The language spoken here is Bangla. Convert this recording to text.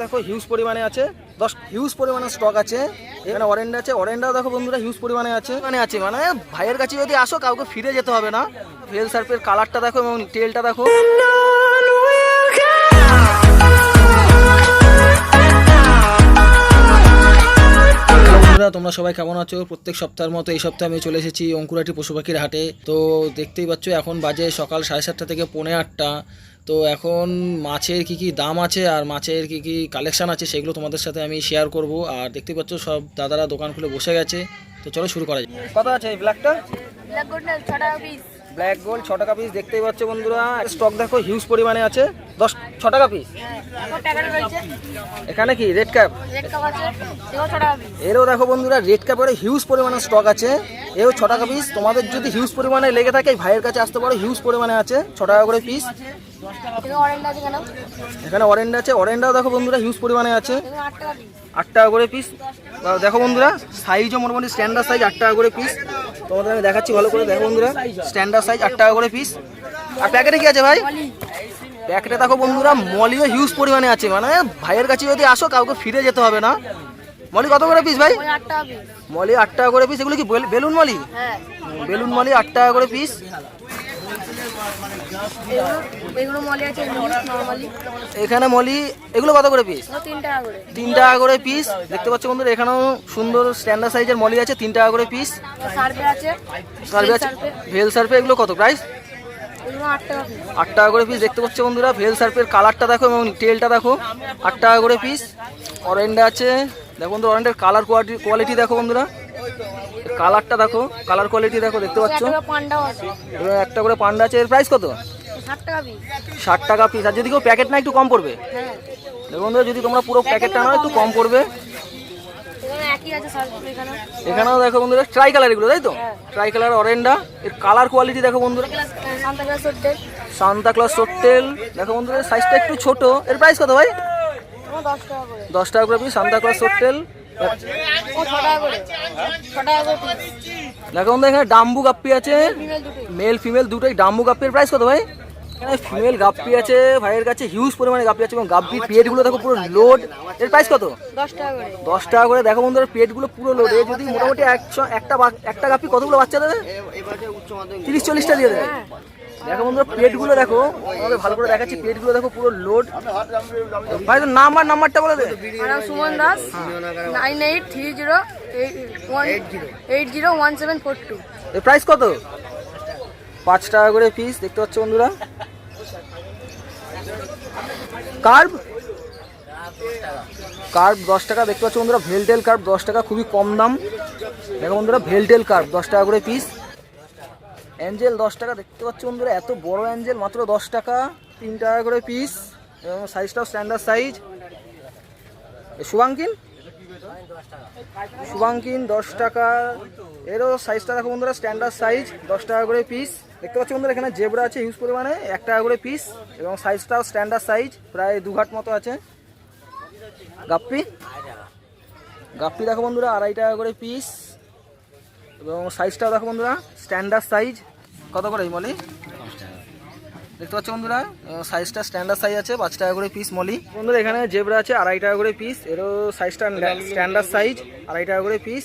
দেখো হিউজ পরিমাণে আছে। দশ হিউজ পরিমাণে স্টক আছে। এখানে অরেঞ্জ আছে। অরেঞ্জটাও দেখো বন্ধুরা হিউজ পরিমাণে আছে। মানে আছে মানে ভাইয়ের কাছে যদি আসো, কাউকে ফিরে যেতে হবে না। ফেল সার্ফের কালারটা দেখো এবং তেলটা দেখো। বন্ধুরা, তোমরা সবাই কেমন আছো? প্রত্যেক সপ্তাহের মতো এই সপ্তাহে আমি চলে এসেছি অঙ্কুরাটি পশু পাখির হাটে। তো দেখতেই পাচ্ছ, এখন বাজে সকাল সাড়ে সাতটা থেকে পৌনে আটটা। তো এখন মাছের কি কি দাম আছে আর মাছের কি কি কালেকশান আছে সেগুলো তোমাদের সাথে আমি শেয়ার করব। আর দেখতে পাচ্ছ সব দাদারা দোকান খুলে বসে গেছে। তো চলো শুরু করা যায় কত আছে এই ব্ল্যাকটা ব্ল্যাক গোল্ডেন 6 টাকা পিস ব্ল্যাক গোল্ড ছ টাকা পিস দেখতেই পাচ্ছ বন্ধুরা। স্টক দেখো হিউজ পরিমাণে আছে। দশ, ছ টাকা পিস এখন কি? রেড ক্যাপ এরও দেখো বন্ধুরা রেড ক্যাপের হিউজ পরিমাণে স্টক আছে। এও ছ টাকা পিস তোমাদের যদি হিউজ পরিমাণে লেগে থাকে ভাইয়ের কাছে আসতে পারো হিউজ পরিমাণে আছে। ছ টাকা করে পিস এখানে অরেঞ্জ আছে। অরেঞ্জটাও দেখো বন্ধুরা হিউজ পরিমাণে আছে। আট টাকা করে পিস দেখো বন্ধুরা সাইজও মোটামুটি স্ট্যান্ডার্ড সাইজ আট টাকা করে পিস তোমাদের আমি দেখাচ্ছি ভালো করে দেখো বন্ধুরা। স্ট্যান্ডার্ড সাইজ আট টাকা করে পিস আর প্যাকেটে কি আছে ভাই? প্যাকেটে দেখো বন্ধুরা মলিও হিউজ পরিমাণে আছে। মানে ভাইয়ের কাছে যদি আসো কাউকে ফিরে যেতে হবে না। মলি কত করে পিস ভাই? মলি আট টাকা করে পিস এগুলো কি বেল- বেলুন মলি? হ্যাঁ। বেলুন মলি আট টাকা করে পিস এগুলো এগুলো মলি আছে নর্মালি এখানে মলি এগুলো কত করে পিস তিন টাকা করে। তিন টাকা করে পিস দেখতে পাচ্ছ বন্ধুরা এখানেও সুন্দর স্ট্যান্ডার্ড সাইজের মলি আছে তিন টাকা করে পিস সার্ভে আছে সার্ভে আছে? ভেল সার্ফে এগুলো কত প্রাইস আট টাকা করে পিস দেখতে পাচ্ছ বন্ধুরা ভেল সার্ফের কালারটা দেখো এবং তেলটা দেখো। আট টাকা করে পিস অরেঞ্জ আছে। দেখো বন্ধুরা অরেঞ্জের কালার কোয়ালিটি কোয়ালিটি দেখো বন্ধুরা। কালারটা দেখো কালার কোয়ালিটি দেখো দেখতে পাচ্ছ? একটা করে পান্ডা আছে এর প্রাইস কত? ষাট টাকা পিস আর যদি কেউ প্যাকেট না একটু কম পড়বে। হ্যাঁ। দেখো বন্ধুরা যদি তোমরা পুরো প্যাকেটটা নাও একটু কম পড়বে। এখানেও। দেখো বন্ধুরা ট্রাই কালার এগুলো তাই তো। ট্রাই কালার অরেন্ডা এর কালার কোয়ালিটি দেখো বন্ধুরা। সান্তা ক্লাস সান্তা দেখো বন্ধুরা সাইজটা একটু ছোট। এর প্রাইস কত ভাই? দশ টাকা করে। পিস সান্তা ক্লাস টোটেল ও ছ টাকা করে ছ টাকা করে পিস দেখো এখানে ডাম্বু গাপ্পি আছে। মেল ফিমেল দুটোই। ডাম্বু গাপ্পির প্রাইস কত ভাই? এখানে ফিমেল গাপ্পি আছে ভাইয়ের কাছে হিউজ পরিমাণে গাপ্পি আছে এবং গাপ্পির পেটগুলো দেখো পুরো লোড এর প্রাইস কত? দশ টাকা করে। দশ টাকা করে। দেখো বন্ধুরা পেটগুলো পুরো লোড এ যদি মোটামুটি একশো একটা একটা গাপ্পি কতগুলো বাচ্চা দেবে? তিরিশ চল্লিশটা দিয়ে দেবে। দেখো বন্ধুরা পেটগুলো দেখো আমাদের ভালো করে দেখাচ্ছি পেটগুলো দেখো পুরো লোড ভাই তো নাম আর নাম্বারটা বলে দে। Suman Das. Nine eight three zero eight zero one seven four two এর প্রাইস কত? পাঁচ টাকা করে পিস দেখতে পাচ্ছ বন্ধুরা? কার্ভ কার্ভ দশ টাকা, দেখতে পাচ্ছ বন্ধুরা, ভেলটেল কার্ভ দশ টাকা, খুবই কম দাম। দেখো বন্ধুরা, ভেলটেল কার্ভ দশ টাকা করে পিস অ্যাঞ্জেল দশ টাকা, দেখতে পাচ্ছ বন্ধুরা, এত বড় অ্যাঞ্জেল, মাত্র দশ টাকা, তিন টাকা করে পিস এবং সাইজটাও স্ট্যান্ডার্ড সাইজ শুভাঙ্কিন শুভাঙ্কিন, দশ টাকা। এরও সাইজটা দেখো বন্ধুরা স্ট্যান্ডার্ড সাইজ দশ টাকা করে পিস দেখতে পাচ্ছি বন্ধুরা, এখানে জেবরা আছে হিউজ পরিমাণে, এক টাকা করে পিস এবং সাইজটাও স্ট্যান্ডার্ড সাইজ প্রায় দু ঘাট মতো আছে। গাপ্পি? গাপ্পি দেখো বন্ধুরা, আড়াই টাকা করে পিস এবং সাইজটাও দেখো বন্ধুরা স্ট্যান্ডার্ড সাইজ কত করে মলি? দেখতে পাচ্ছ বন্ধুরা সাইজটা স্ট্যান্ডার্ড সাইজ আছে, পাঁচ টাকা করে পিস মলি বন্ধুরা, এখানে জেবরা আছে, আড়াই টাকা করে পিস এরও সাইজটা স্ট্যান্ডার্ড সাইজ আড়াই টাকা করে পিস